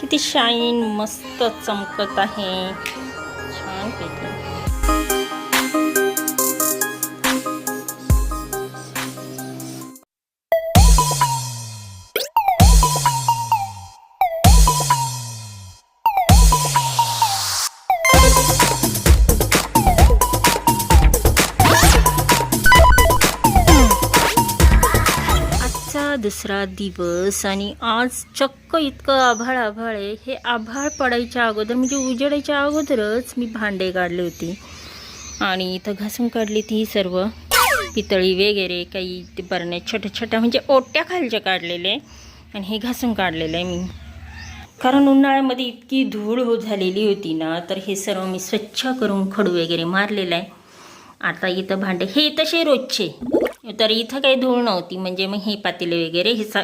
किती शाईन मस्त चमकत आहे. छान दिवस आणि आज चक्क इतकं आभाळ आभाळ आहे. हे आभाळ पडायच्या अगोदर म्हणजे उजेडायच्या अगोदरच मी भांडे काढले होते. आणि इथं घासून काढली ती सर्व पितळी वगैरे काही ते बरण्या छोट्या छोट्या म्हणजे ओट्या खालच्या काढलेले आणि हे घासून काढलेलं आहे मी. कारण उन्हाळ्यामध्ये इतकी धूळ हो झालेली होती ना तर हे सर्व मी स्वच्छ करून खडू वगैरे मारलेलं आहे. आता इथं भांडे हे तसे रोजचे. तर इथं काही धूळ नव्हती. म्हणजे मग हे पातेले वगैरे हे सा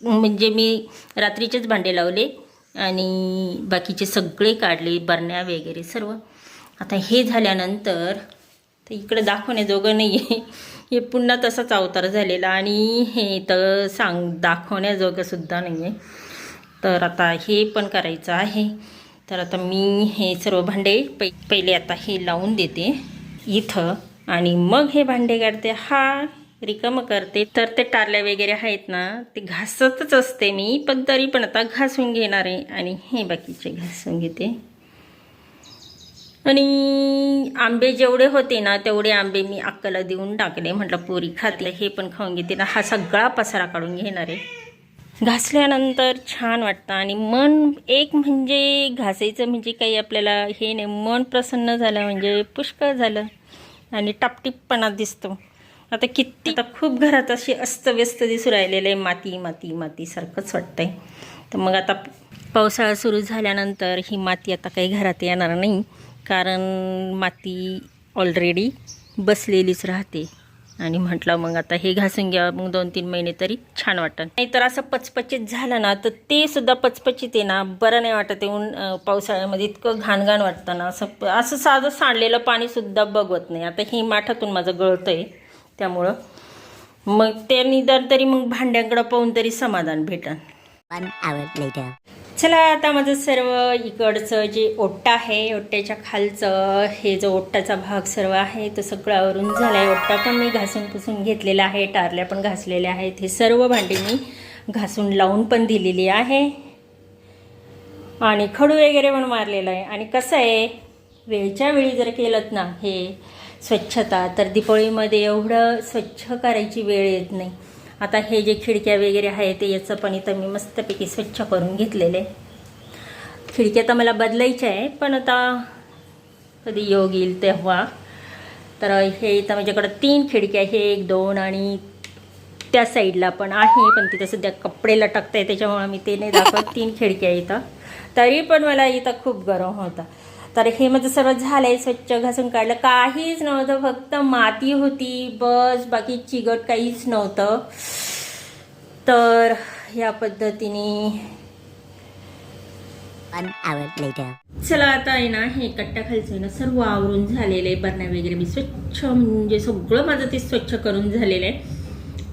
म्हणजे मी रात्रीचेच भांडे लावले आणि बाकीचे सगळे काढले बरण्या वगैरे सर्व. आता हे झाल्यानंतर तर इकडे दाखवण्याजोगं नाही आहे हे पुन्हा तसाच अवतार झालेला आणि हे तर सांग दाखवण्याजोगंसुद्धा नाही आहे तर आता हे पण करायचं आहे. तर आता मी हे सर्व भांडे पै पहिले आता हे लावून देते. इथं. आणि मग हे भांडे काढते हा रिकम करते. तर ते टारल्या वगैरे आहेत ना ते घासतच असते मी पण तरी पण आता घासून घेणार आहे. आणि हे बाकीचे घासून घेते. आणि आंबे जेवढे होते ना तेवढे आंबे मी अक्काला देऊन टाकले. म्हटलं पोरी खाते हे पण खाऊन घेते. ना हा सगळा पसारा काढून घेणार आहे. घासल्यानंतर छान वाटतं. आणि मन एक म्हणजे घासायचं म्हणजे काही आपल्याला हे नाही. मन प्रसन्न झालं म्हणजे पुष्कळ झालं. आणि टापटीपणा दिसतो. आता किती आता खूप घरात अशी अस्तव्यस्त दिसू राहिलेलं आहे. माती माती मातीसारखंच वाटतंय. तर मग आता पावसाळा सुरू झाल्यानंतर ही माती आता काही घरात येणार नाही. कारण माती ऑलरेडी बसलेलीच राहते. आणि म्हटलं मग आता हे घासून घ्या मग दोन तीन महिने तरी छान वाटतं नाहीतर असं पचपचित झालं ना तर ते सुद्धा पचपचित आहे ना बरं नाही वाटत येऊन पावसाळ्यामध्ये इतकं घाणघाण वाटतं ना असं असं साधं सांडलेलं पाणीसुद्धा बघवत नाही. आता हे माठातून माझं गळतं आहे त्यामुळं. मग ते निदान तरी मग भांड्यांकडं पाहून तरी समाधान भेटन. चला आता माझं सर्व इकडचं जे ओट्टा आहे ओट्ट्याच्या खालचं हे जो ओट्टाचा भाग सर्व आहे तो सगळं आवरून झाला आहे ओट्टा पण मी घासून पुसून घेतलेला आहे टारल्या पण घासलेल्या आहेत. हे सर्व भांडी मी घासून लावून पण दिलेली आहे. आणि खडू वगैरे पण मारलेलं आहे. आणि कसं आहे वेळच्या वेळी जर केलं ना हे स्वच्छता तर दिपावळीमध्ये एवढं स्वच्छ करायची वेळ येत नाही. आता हे जे खिडक्या वगैरे आहे ते याचं पण इथं मी मस्तपैकी स्वच्छ करून घेतलेले. खिडक्या तर मला बदलायच्या आहे पण आता कधी योग येईल तेव्हा. तर हे इथं माझ्याकडं तीन खिडक्या आहे एक दोन आणि त्या साईडला पण आहे पण तिथं सध्या कपडे लटकत आहे त्याच्यामुळे मी ते नाही दाखवत. तीन खिडक्या इथं. तरी पण मला इथं खूप गरम होता. तर हे माझं सर्व झालं आहे स्वच्छ घासून काढलं. काहीच नव्हतं फक्त माती होती बस बाकी चिगट काहीच नव्हतं. तर या पद्धतीने. चला आता आहे ना हे कट्ट्या खालचं आहे ना सर्व आवरून झालेलं आहे. बरण्या वगैरे मी स्वच्छ म्हणजे सगळं माझं ते स्वच्छ करून झालेलं आहे.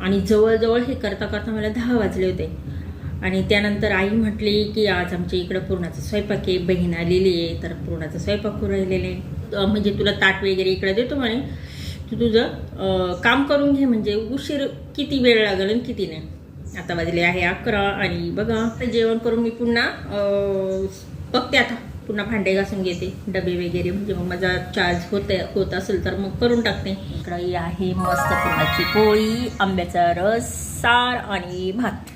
आणि जवळजवळ हे करता करता मला दहा वाजले होते. आणि त्यानंतर आई म्हटली की आज आमच्या इकडं पूर्णाचा स्वयंपाक आहे बहीण आलेली आहे तर पूर्णाचा स्वयंपाक करू राहिलेले म्हणजे तुला ताट वगैरे इकडे देतो म्हणे. तू तुझं काम करून घे म्हणजे उशीर किती वेळ लागेल आणि किती नाही. आता वाजले आहे अकरा आणि बघा जेवण करून मी पुन्हा बघते आता. पुन्हा भांडे घासून घेते डबे वगैरे. म्हणजे मग माझा चार्ज होत होत असेल तर मग करून टाकते. इकडे आहे मस्त पुरणाची पोळी आंब्याचा रस सार आणि भात.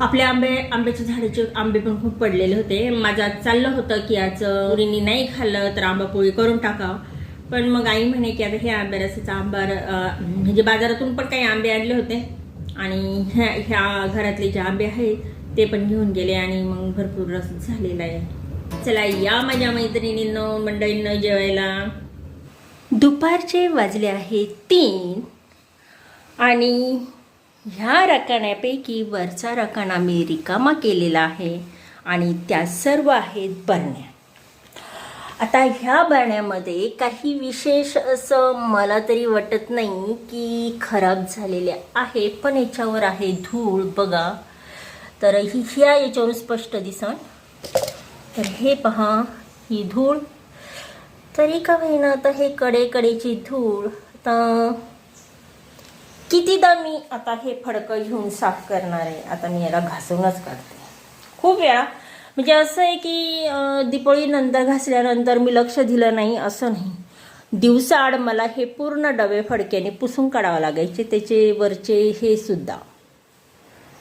आपले आंबे आंब्याच्या झाडाचे आंबे पण खूप पडलेले होते. माझं आज चाललं होतं की आज मुलींनी नाही खाल्लं तर आंबा पोळी करून टाकावं. पण मग आई म्हणे की आता हे आंबे रसाचा आंबा म्हणजे बाजारातून पण काही आंबे आणले होते. आणि ह्या ह्या घरातले जे आंबे आहेत ते पण घेऊन गेले आणि मग भरपूर रस झालेला आहे. चला या माझ्या मैत्रिणींनो मंडळींनो जेवायला. दुपारचे वाजले आहे तीन आणि ह्या रकाण्यापैकी वरचा रकाना मी रिकामा केलेला आहे आणि त्या सर्व आहेत बरण्या. आता ह्या बरण्यामध्ये काही विशेष असं मला तरी वाटत नाही की खराब झालेले आहे पण याच्यावर आहे धूळ बघा. तर ही ह्या याच्यावरून स्पष्ट दिसन. तर हे पहा ही धूळ. तरी का होईना आता हे कडेकडेची धूळ आता कितीदा मी आता हे फडकं घेऊन साफ करणार आहे आता मी याला घासूनच काढते. खूप वेळा म्हणजे असं आहे की दिपोळी नंतर घासल्यानंतर मी लक्ष दिलं नाही असं नाही. दिवसाआड मला हे पूर्ण डबे फडक्याने पुसून काढावं लागायचे त्याचे वरचे हे सुद्धा.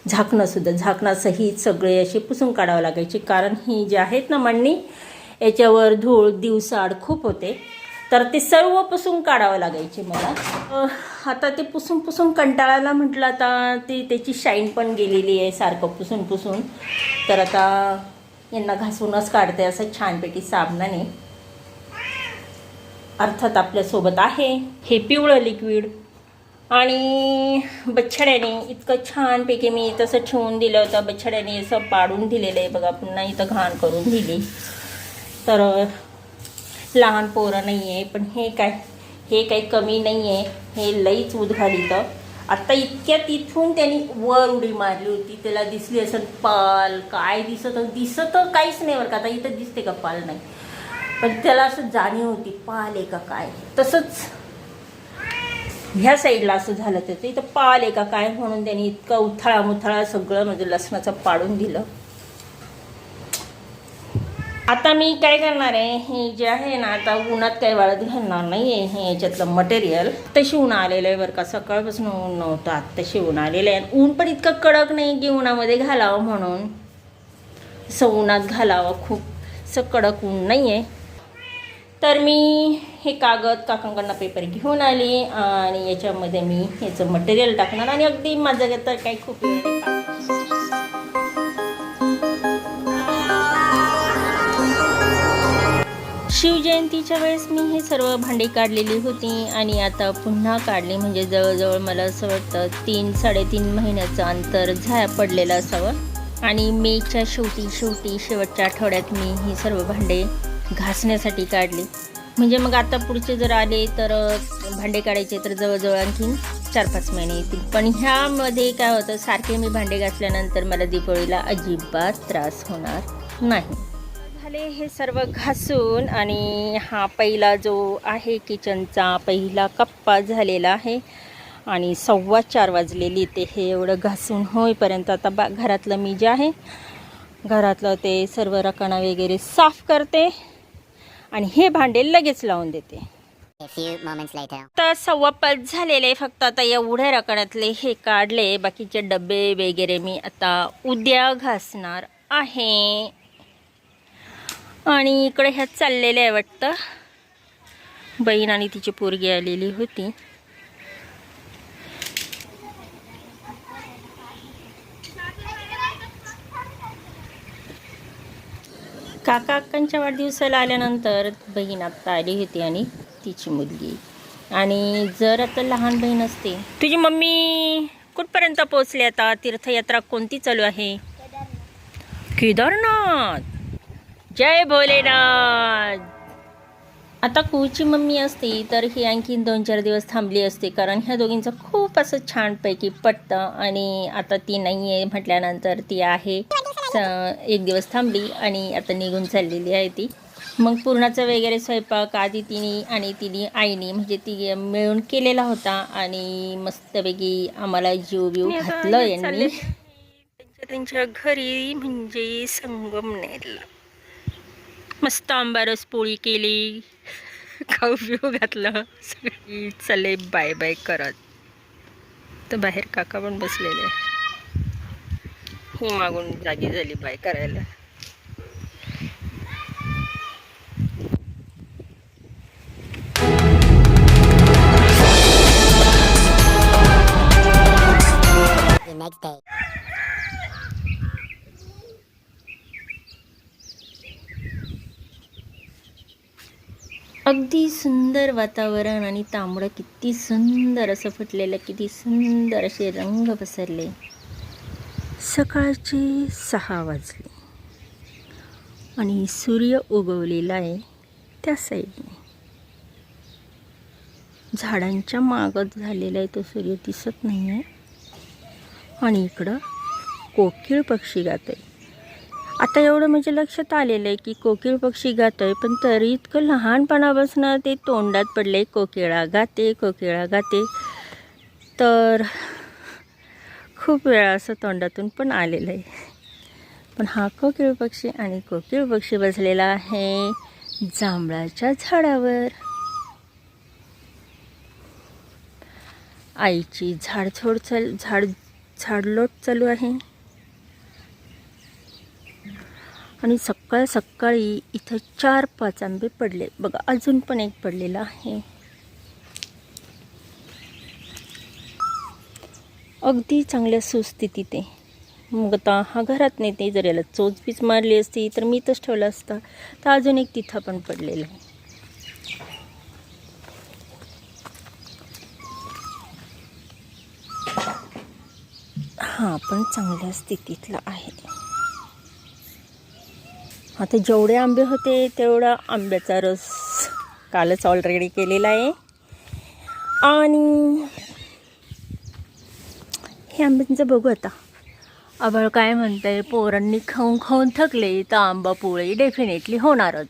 झाकणंसुद्धा झाकणासहित सगळे असे पुसून काढावं लागायचे कारण ही जे आहेत ना मांडणी याच्यावर धूळ दिवसाआड खूप होते. तर ते सर्व पुसून काढावं लागायचे मला. आता ते पुसून पुसून कंटाळायला म्हटलं आता ते त्याची शाईन पण गेलेली आहे सारखं पुसून पुसून. तर आता यांना घासूनच काढते असं छानपैकी साबणाने. अर्थात आपल्यासोबत आहे हे पिवळं लिक्विड आणि बछड्याने इतकं छानपैकी मी तसं ठेवून दिलं होतं बछड्याने असं पाडून दिलेलं आहे बघा पुन्हा इथं घाण करून दिली. तर लहान पोरं नाही आहे पण हे काय हे काही कमी नाही आहे हे लईच उद्घालितं आत्ता इतक्या तिथून त्यांनी वर उडी मारली होती त्याला दिसली असं पाल काय दिसत दिसत काहीच नाही बरं का आता इथं दिसते का पाल नाही. पण त्याला असं जाणीव होती पाल आहे का काय? तसंच ह्या साईडला असं झालं त्याचं. इथं पाल आहे का काय म्हणून त्यांनी इतका उथळा मुथळा सगळं म्हणजे लसणाचं पाडून दिलं. आता मी काय करणार आहे हे जे आहे ना आता उन्हात काही वाळत घालणार नाही आहे हे याच्यातलं मटेरियल तर शिवून आलेलं आहे बरं का सकाळपासून ऊन नव्हतं आत्ता शिवून आलेलं आहे. ऊन पण इतकं कडक नाही की उन्हामध्ये घालावं म्हणून. असं उन्हात घालावं खूप असं कडक ऊन नाही आहे तर मी हे कागद काकांकडनं पेपर घेऊन आली आणि याच्यामध्ये मी ह्याचं मटेरियल टाकणार आणि अगदी माझं तर काही खूप शिवजयंतीच्या वेळेस मी हे सर्व भांडी काढलेली होती आणि आता पुन्हा काढली. म्हणजे जवळजवळ मला असं वाटतं तीन साडेतीन महिन्याचं अंतर झा पडलेलं असावं. आणि मेच्या शेवटी शेवटी शेवटच्या आठवड्यात मी ही सर्व भांडे घासण्यासाठी काढली. म्हणजे मग आता पुढचे जर आले तर भांडे काढायचे तर जवळजवळ आणखीन चार पाच महिने येतील. पण ह्यामध्ये काय होतं सारखे मी भांडे घासल्यानंतर मला दिवाळीला अजिबात त्रास होणार नाही. झाले हे सर्व घासून आणि हा पहिला जो आहे किचनचा पहिला कप्पा झालेला आहे आणि सव्वा चार वाजलेली ते हे एवढं घासून होईपर्यंत आता बा घरातलं मी जे आहे घरातलं ते सर्व रकाना वगैरे साफ करते आणि हे भांडे लगेच लावून देते. आता सव्वा पाच झालेले फक्त आता एवढ्या रकानातले हे काढले. बाकीचे डबे वगैरे मी आता उद्या घासणार आहे. आणि इकडे ह्यात चाललेल्या आहे वाटतं. बहीण आणि तिची पोरगी आलेली होती. काका अक्कांच्या वाढदिवसाला आल्यानंतर बहीण आत्ता आली होती आणि तिची मुलगी. आणि जर आता लहान बहीण असते तुझी मम्मी कुठपर्यंत पोहोचली आता? तीर्थयात्रा कोणती चालू आहे? केदारनाथ. जय भोलेनाथ. आता कुची मम्मी असती तर ही आणखीन दोन चार दिवस थांबली असते कारण ह्या दोघींचं खूप असं छानपैकी पटतं आणि आता ती नाही आहे म्हटल्यानंतर ती आहे. एक दिवस थांबली आणि आता निघून चाललेली आहे ती. मग पूर्णाचा वगैरे स्वयंपाक आधी तिने आणि तिने आईने म्हणजे ती मिळून केलेला होता आणि मस्तपैकी आम्हाला जीव बिव घातलं यांनी. त्यांच्या घरी म्हणजे संगमनेरला मस्त आंबारस पोळी केली. खाऊ पिऊ घातलं. सगळी चले बाय बाय करत. तर बाहेर काका पण बसलेले. ही मागून जागी झाली बाय करायला. Next day. अगदी सुंदर वातावरण आणि तांबडं किती सुंदर असं फुटलेलं किती सुंदर असे रंग पसरले. सकाळचे सहा वाजले आणि सूर्य उगवलेला आहे त्या साईडने. झाडांच्या मागत झालेला आहे तो सूर्य दिसत नाही आहे आणि इकडं कोकिळ पक्षी गात आहे. आता एवढं म्हणजे लक्षात आलेलं आहे की कोकिळ पक्षी गातोय पण तरी इतकं लहानपणापासून ते तोंडात पडले कोकिळा गाते कोकिळा गाते. तर खूप वेळा असं तोंडातून पण आलेलं आहे. पण हा कोकिळ पक्षी आणि कोकिळ पक्षी बसलेला आहे जांभळाच्या झाडावर. आईची झाडझोड चल झाड झाडलोट चालू आहे. आणि सकाळ सकाळी इथं चार पाच आंबे पडले. बघा अजून पण एक पडलेला आहे. अगदी चांगल्या सुस्थितीत आहे. मग आता हा घरात नेते जर याला चोचपीच मारली असती तर मी इथंच ठेवला असता. तर अजून एक तिथं पण पडलेला आहे. हा पण चांगल्या स्थितीतला आहे. आता जेवढे आंबे होते तेवढा आंब्याचा रस कालच ऑलरेडी केलेला आहे. आणि हे आंब्यांचं बघू आता. आबळ काय म्हणतंय पोरांनी खाऊन खाऊन थकले तर आंबा पोळी डेफिनेटली होणारच.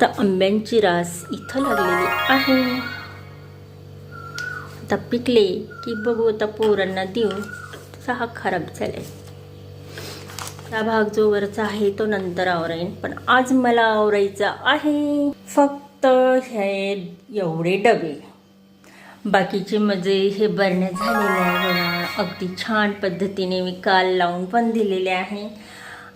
तर आंब्यांची रास इथं लागलेली आहे. आता पिकले की बघू आता पोरांना देऊ तसा हा खराब आहे हा भाग जो वरचा आहे तो नंतर आवरेन पण आज मला आवरायचा आहे फक्त हे एवढे डबे. बाकीचे मजे हे बरण्या झालेले आहे बघा. अगदी छान पद्धतीने मी काल लावून पण दिलेले आहे.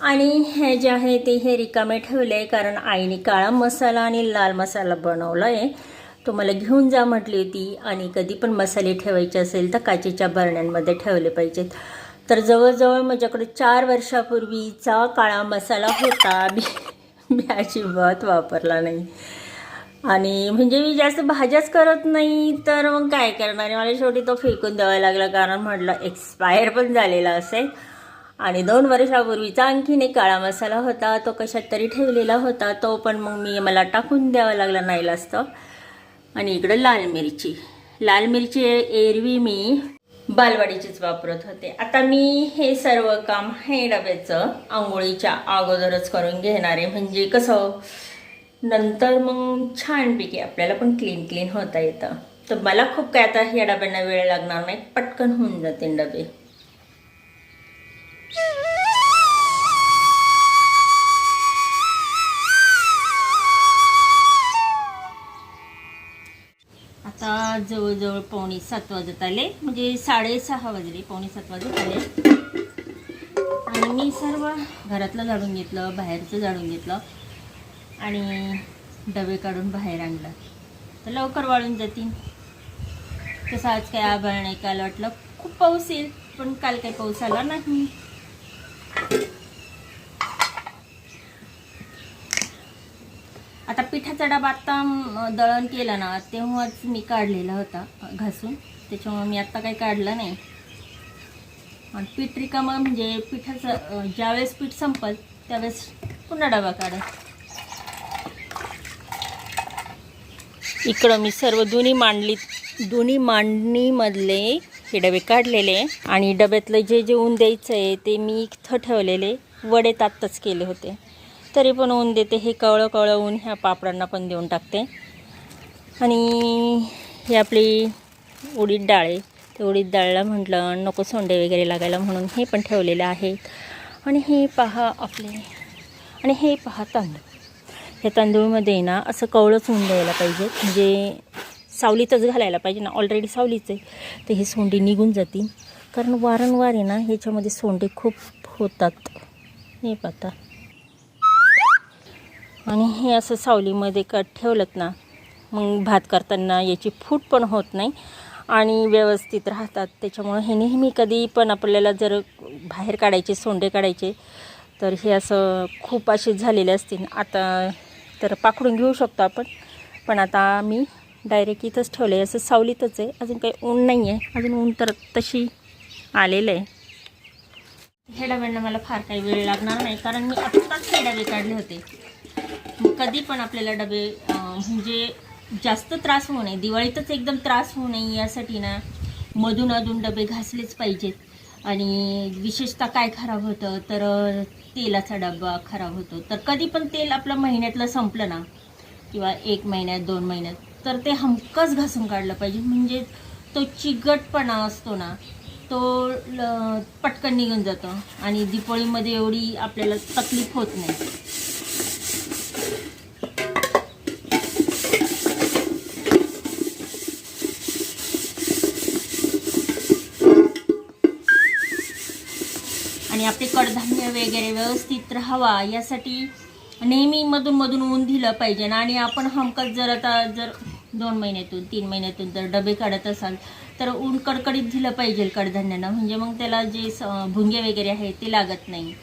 आणि हे जे आहे ते हे रिकामे ठेवले आहे कारण आईने काळा मसाला आणि लाल मसाला बनवला आहे तो मला घेऊन जा म्हटली होती आणि कधी पण मसाले ठेवायचे असेल तर काचेच्या बरण्यांमध्ये ठेवले पाहिजेत. तर जवळजवळ माझ्याकडे चार वर्षापूर्वीचा काळा मसाला होता. मी मी अजिबात वापरला नाही. आणि म्हणजे मी जास्त भाज्याच करत नाही तर मग काय करणार? आहे मला शेवटी तो फेकून द्यावा लागला कारण म्हटलं एक्सपायर पण झालेला असेल. आणि दोन वर्षापूर्वीचा आणखीन एक काळा मसाला होता तो कशात तरी ठेवलेला होता. तो पण मग मी मला टाकून द्यावा लागला नाही असतं आणि इकडं लाल मिरची. लाल मिरची एरवी मी बालवाडीचीच वापरत होते. आता मी हे सर्व काम हे डब्याचं आंघोळीच्या अगोदरच करून घेणार आहे. म्हणजे कसं नंतर मग छानपैकी आपल्याला पण क्लीन क्लीन होता येतं. तर मला खूप काय आता या डब्यांना वेळ लागणार नाही. पटकन होऊन जाते डबे. आज जवळजवळ पावणे सात वाजत आले. म्हणजे साडेसहा वाजले पावणे सात वाजत आले. आणि मी सर्व घरातलं झाडून घेतलं बाहेरचं झाडून घेतलं. आणि डबे काढून बाहेर आणलं. तर लवकर वाळून जातील. तसं आज काय आभाळ नाही काल वाटलं खूप पाऊस येईल पण काल काही पाऊस आला नाही आता पिठाचा डबा आत्ता दळण केला ना तेव्हाच मी काढलेला होता घासून. त्याच्यामुळे मी आत्ता काही काढलं नाही. आणि पीठ रिकामा म्हणजे पिठाचं ज्यावेळेस पीठ संपल त्यावेळेस पुन्हा डबा काढा. इकडं मी सर्व दोन्ही मांडली दोन्ही मांडणीमधले हे डबे काढलेले आणि डब्यातलं जे जे ऊन द्यायचं आहे ते मी इथं ठेवलेले. वडे तात्तच केले होते. तरी पण ऊन देते. हे कवळं कवळं ऊन ह्या पापडांना पण देऊन टाकते. आणि ही आपली उडीद डाळ आहे. ते उडीद डाळला म्हटलं नको सोंडे वगैरे लागायला म्हणून हे पण ठेवलेले आहेत. आणि हे पहा आपले आणि हे पहा तांदूळ. हे तांदूळमध्ये ना असं कवळंच होऊन द्यायला पाहिजे. म्हणजे सावलीतच घालायला पाहिजे ना. ऑलरेडी सावलीच आहे. तर हे सोंडे निघून जातील. कारण वारंवार आहे ना ह्याच्यामध्ये सोंडे खूप होतात. हे पाहता. आणि हे असं सावलीमध्ये कट ठेवलं ना मग भात करताना याची फूट पण होत नाही आणि व्यवस्थित राहतात. त्याच्यामुळं हे नेहमी कधी पण आपल्याला जर बाहेर काढायचे सोंडे काढायचे तर हे असं खूप असे झालेले असतील. आता तर पाकडून घेऊ शकतो आपण पण आता मी डायरेक्ट इथंच ठेवलं आहे असं सावलीतच आहे. अजून काही ऊन नाही आहे अजून ऊन तर तशी आलेलं आहे. हे डब्यांना मला फार काही वेळ लागणार नाही कारण मी आत्ताच हे डबे काढले होते. कधी पण आपल्याला डबे म्हणजे जास्त त्रास होऊ नये. दिवाळीतच एकदम त्रास होऊ नये यासाठी ना मधून अधून डबे घासलेच पाहिजेत. आणि विशेषतः काय खराब होतं तर तेलाचा डबा खराब होतो. तर कधी पण तेल आपलं महिन्यातलं संपलं ना किंवा एक महिन्यात दोन महिन्यात तर ते हमकच घासून काढलं पाहिजे. म्हणजे तो चिकटपणा असतो ना तो ल- पटकन निघून जातो. आणि दिपोळीमध्ये एवढी आपल्याला तकलीफ होत नाही. आणि आपले कडधान्य वगैरे व्यवस्थित राहावा यासाठी नेहमी मधून मधून ऊन दिलं पाहिजे. आणि आपण हमकत जर आता जर दोन महिन्यातून तीन महिन्यातून जर डबे काढत असाल तर ऊन कडकडीत दिलं पाहिजे कडधान्यांना. म्हणजे मग त्याला जे भुंगे वगैरे आहेत ते लागत नाही.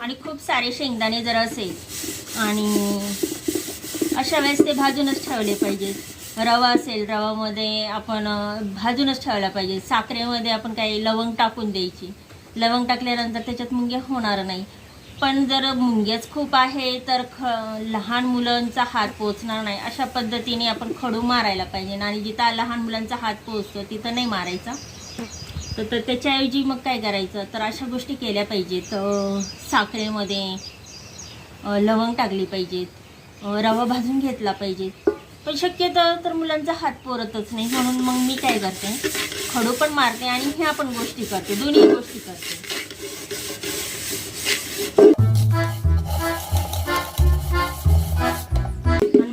आणि खूप सारे शेंगदाणे जर असेल आणि अशा वेळेस ते भाजूनच ठेवले पाहिजेत. रवा असेल रवामध्ये आपण भाजूनच ठेवायला पाहिजे. साखरेमध्ये आपण काही लवंग टाकून द्यायची. लवंग टाकल्यानंतर त्याच्यात मुंग्या होणार नाही. पण जर मुंग्याच खूप आहे तर ख लहान मुलांचा हात पोचणार नाही. अशा पद्धतीने आपण खडू मारायला पाहिजे. आणि जिथं लहान मुलांचा हात पोचतो तिथं नाही मारायचा. तर तर त्याच्याऐवजी मग काय करायचं? तर अशा गोष्टी केल्या पाहिजेत. साखरेमध्ये लवंग टाकली पाहिजेत. रवा भाजून घेतला पाहिजे पण शक्यतो तर मुलांचा हात पोरतच नाही म्हणून मग मी काय करते? खडू पण मारते आणि ह्या पण गोष्टी करते दोन्ही गोष्टी करते.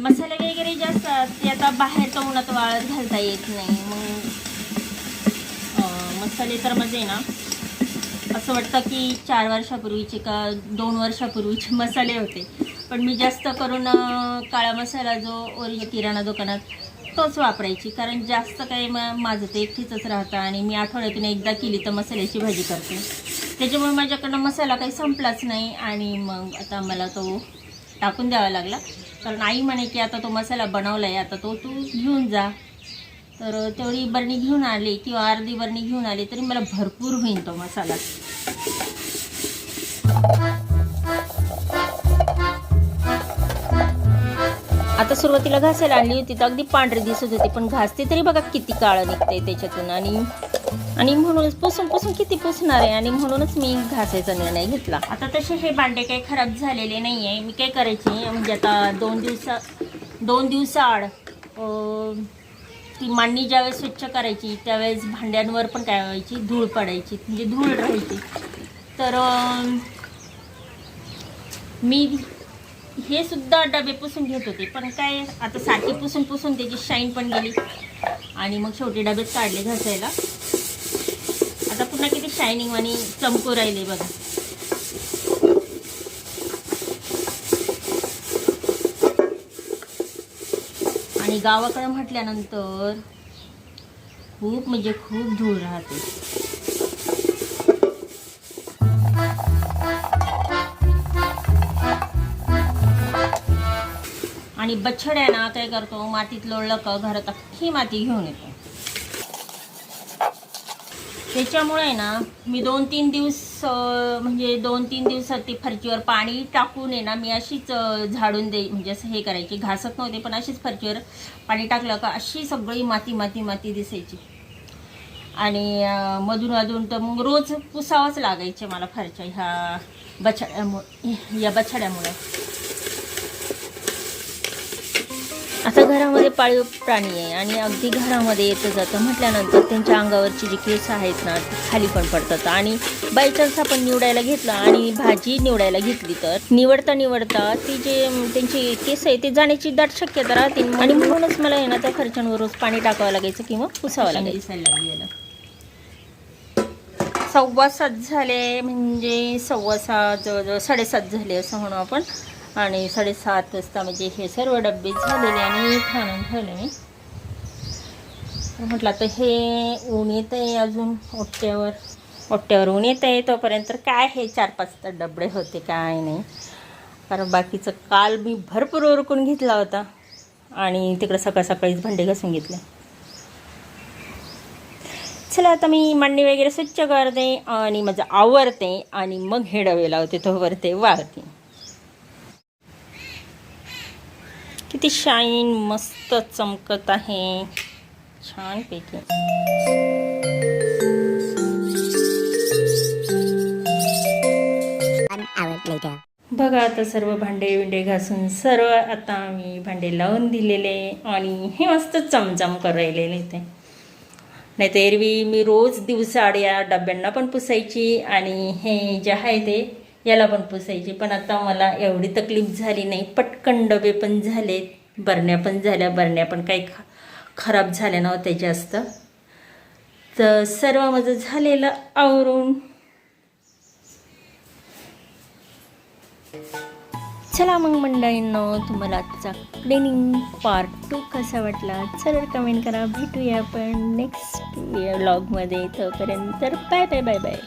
मसाले वगैरे जे असतात ते आता बाहेरच्या उन्हात वाळत घालता येत नाही मग मसाले तर म्हणजे ना. असं वाटतं की चार वर्षापूर्वीचे का दोन वर्षापूर्वीचे मसाले होते. पण मी जास्त करून काळा मसाला जो ओरिज किराणा दुकानात तोच वापरायची. कारण जास्त काही मा माझं ते एकटीचंच राहतं आणि मी आठवड्यातून एकदा केली तर मसाल्याची भाजी करते. त्याच्यामुळे माझ्याकडनं मसाला काही संपलाच नाही आणि मग आता मला तो टाकून द्यावा लागला. कारण आई म्हणे की आता तो मसाला बनवला आहे आता तो तू घेऊन जा. तर तेवढी बरणी घेऊन आली किंवा अर्धी बरणी घेऊन आली तरी मला भरपूर होईल तो मसाला. आता सुरुवातीला घासायला आणली होती तर अगदी पांढरी दिसत होती पण घासते तरी बघा किती काळं निघतंय त्याच्यातून. आणि आणि म्हणूनच पुसून पुसून किती पुसणार आहे? आणि म्हणूनच मी घासायचा निर्णय घेतला. आता तसे हे भांडे काही खराब झालेले नाही आहे मी काय करायचे म्हणजे आता दोन दिवसा दोन दिवसाआड ती मांडणी ज्यावेळेस स्वच्छ करायची त्यावेळेस भांड्यांवर पण काय व्हायची? धूळ पडायची म्हणजे धूळ राहायची. तर मी हे सुद्धा डबे पुसून घेत होते पण काय आता साठी पुसून पुसून त्याची शाईन पण गेली. आणि मग शेवटी डबेच काढले घासायला. आता पुन्हा किती शायनिंग आणि चमकू राहिले बघा. आणि गावाकडे म्हटल्यानंतर खूप म्हणजे खूप धूळ राहते. आणि बछड्याना काय करतो मातीत लोळलं का घरात अख्खी माती घेऊन येतो. त्याच्यामुळे ना मी दोन तीन दिवस म्हणजे दोन तीन दिवसात ती फरचीवर पाणी टाकून आहे ना मी अशीच झाडून दे म्हणजे असं हे करायची. घासत नव्हते पण अशीच फरचीवर पाणी टाकलं का अशी सगळी माती माती माती दिसायची. आणि मधून अधून तर मग रोज पुसावंच लागायचे मला फरच्या ह्या बछड्यामुळे या बछड्यामुळे. आता घरामध्ये पाळीव प्राणी आहे आणि अगदी घरामध्ये येतं जातं म्हटल्यानंतर त्यांच्या अंगावरची जी केस आहेत ना ती खाली पण पडतात. आणि बाय चान्स आपण निवडायला घेतलं आणि भाजी निवडायला घेतली तर? निवडता निवडता ती जे त्यांची केस आहे ते जाण्याची दाट शक्यता राहते. आणि म्हणूनच मला आहे ना त्या खर्चांवर रोज पाणी टाकावं लागायचं किंवा पुसावं लागायचं. सव्वा सात झाले म्हणजे सव्वा सात जवळजवळ साडेसात झाले असं म्हणू आपण. आणि साडेसात वाजता म्हणजे हे सर्व डबे झालेले आणि खाणून ठेवले मी तर म्हटलं आता हे ऊन येत आहे अजून ओट्ट्यावर ओट्ट्यावर ऊन येत आहे तोपर्यंत काय हे चार पाच तर डबडे होते काय नाही. कारण बाकीचं काल मी भरपूर उरकून घेतला होता आणि तिकडं सकाळ सकाळीच भांडे घासून घेतले. चला आता मी मांडणी वगैरे स्वच्छ करते आणि माझं आवरते आणि मग हे डबे लावते तो वरते वाळते. किती शाईन मस्त चमकत आहे. hour later. बघा आता सर्व भांडे विंडे घासून सर्व आता मी भांडे लावून दिलेले आणि हे मस्त चमचम करायलेले ते नाही तर एरवी मी रोज दिवसाआड या डब्यांना पण पुसायची आणि हे जे आहे ते याला पण पुसायची. पण आता मला एवढी तकलीफ झाली नाही. पटकन डबे पण झाले बरण्या पण झाल्या. बरण्या पण काही ख खराब झाल्या नव्हत्या जास्त. तर सर्व माझं झालेलं आवरून. चला मग मंडळींनो तुम्हाला आजचा क्लिनिंग पार्ट टू कसा वाटला? चला कमेंट करा. भेटूया आपण नेक्स्ट व्लॉगमध्ये तोपर्यंत बाय बाय बाय बाय